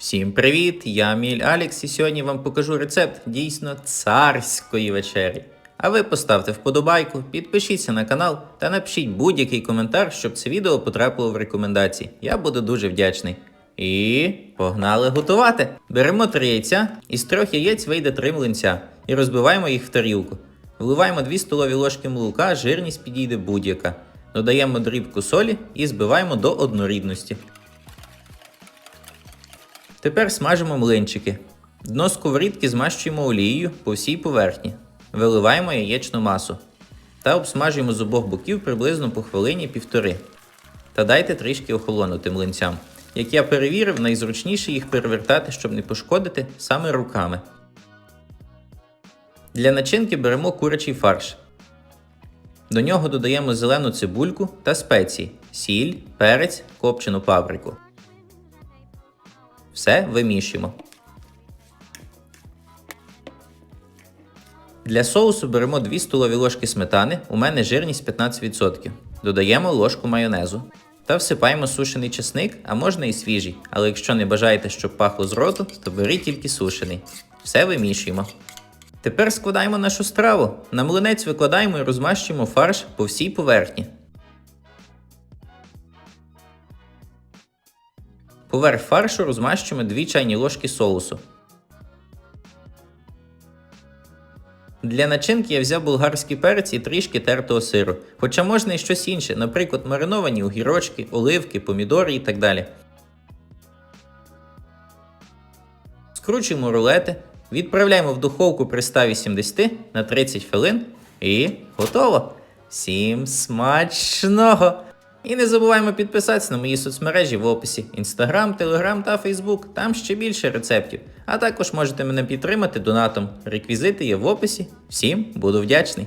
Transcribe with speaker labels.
Speaker 1: Всім привіт! Я Міль Алекс і сьогодні вам покажу рецепт дійсно царської вечері. А ви поставте вподобайку, підпишіться на канал та напишіть будь-який коментар, щоб це відео потрапило в рекомендації. Я буду дуже вдячний. І погнали готувати. Беремо три яйця, із трьох яєць вийде три млинця і розбиваємо їх в тарілку. Вливаємо 2 столові ложки молока, жирність підійде будь-яка. Додаємо дрібку солі і збиваємо до однорідності. Тепер смажимо млинчики. Дно сковорідки змащуємо олією по всій поверхні. Виливаємо яєчну масу та обсмажуємо з обох боків приблизно по хвилині півтори. Та дайте трішки охолонути млинцям. Як я перевірив, найзручніше їх перевертати, щоб не пошкодити саме руками. Для начинки беремо курячий фарш. До нього додаємо зелену цибульку та спеції, сіль, перець, копчену паприку. Все вимішуємо. Для соусу беремо 2 столові ложки сметани, у мене жирність 15%. Додаємо ложку майонезу. Та всипаємо сушений чесник, а можна і свіжий, але якщо не бажаєте, щоб пахло з роту, то беріть тільки сушений. Все вимішуємо. Тепер складаємо нашу страву. На млинець викладаємо і розмащуємо фарш по всій поверхні. Поверх фаршу розмащуємо 2 чайні ложки соусу. Для начинки я взяв болгарський перець і трішки тертого сиру. Хоча можна і щось інше, наприклад, мариновані огірочки, оливки, помідори і так далі. Скручуємо рулети, відправляємо в духовку при 180 на 30 хвилин і готово! Всім смачного! І не забуваємо підписатися на мої соцмережі в описі: Instagram, Telegram та Facebook. Там ще більше рецептів. А також можете мене підтримати донатом. Реквізити є в описі. Всім буду вдячний.